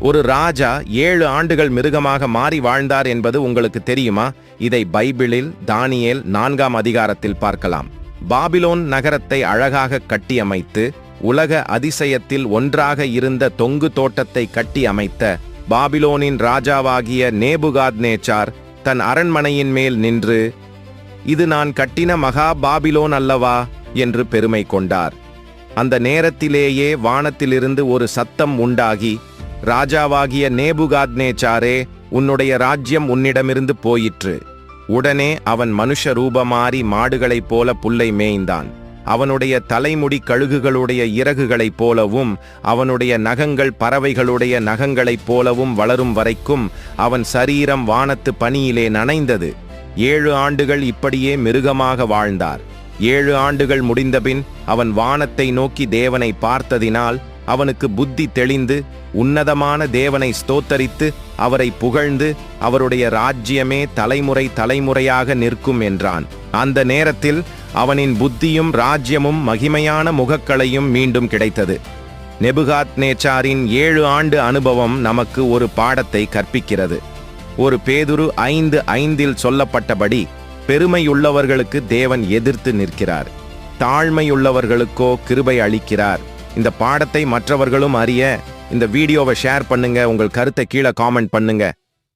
ஒரு ராஜா ஏழு ஆண்டுகள் மிருகமாக மாறி வாழ்ந்தார் என்பது உங்களுக்கு தெரியுமா? இதை பைபிளில் தானியேல் நான்காம் அதிகாரத்தில் பார்க்கலாம். பாபிலோன் நகரத்தை அழகாக கட்டியமைத்து உலக அதிசயத்தில் ஒன்றாக இருந்த தொங்கு தோட்டத்தை கட்டி அமைத்த பாபிலோனின் ராஜாவாகிய நேபுகாத் நேச்சார் தன் அரண்மனையின் மேல் நின்று இது நான் கட்டின மகா பாபிலோன் அல்லவா? என்று பெருமை கொண்டார். அந்த நேரத்திலேயே வானத்திலிருந்து ஒரு சத்தம் உண்டாகி ராஜாவாகிய நேபுகாத்னேச்சாரே உன்னுடைய ராஜ்யம் உன்னிடமிருந்து போயிற்று. உடனே அவன் மனுஷ ரூபமாறி மாடுகளைப் போல புல்லை மேய்ந்தான். அவனுடைய தலைமுடி கழுகுகளுடைய இறகுகளைப் போலவும் அவனுடைய நகங்கள் பறவைகளுடைய நகங்களைப் போலவும் வளரும் வரைக்கும் அவன் சரீரம் வானத்து பணியிலே நனைந்தது. ஏழு ஆண்டுகள் இப்படியே மிருகமாக வாழ்ந்தார். ஏழு ஆண்டுகள் முடிந்தபின் அவன் வானத்தை நோக்கி தேவனை பார்த்ததினால் அவனுக்கு புத்தி தெளிந்து உன்னதமான தேவனை ஸ்தோத்தரித்து அவரை புகழ்ந்து அவருடைய ராஜ்யமே தலைமுறை தலைமுறையாக நிற்கும் என்றான். அந்த நேரத்தில் அவனின் புத்தியும் ராஜ்யமும் மகிமையான முகக்களையும் மீண்டும் கிடைத்தது. நெபுகாத் நேச்சாரின் ஏழு ஆண்டு அனுபவம் நமக்கு ஒரு பாடத்தை கற்பிக்கிறது. ஒரு பேதுரு ஐந்து ஐந்தில் சொல்லப்பட்டபடி பெருமையுள்ளவர்களுக்கு தேவன் எதிர்த்து நிற்கிறார். தாழ்மையுள்ளவர்களுக்கோ கிருபை அளிக்கிறார். இந்த பாடத்தை மற்றவர்களும் அறிய இந்த வீடியோவை ஷேர் பண்ணுங்க. உங்கள் கருத்தை கீழே காமெண்ட் பண்ணுங்க.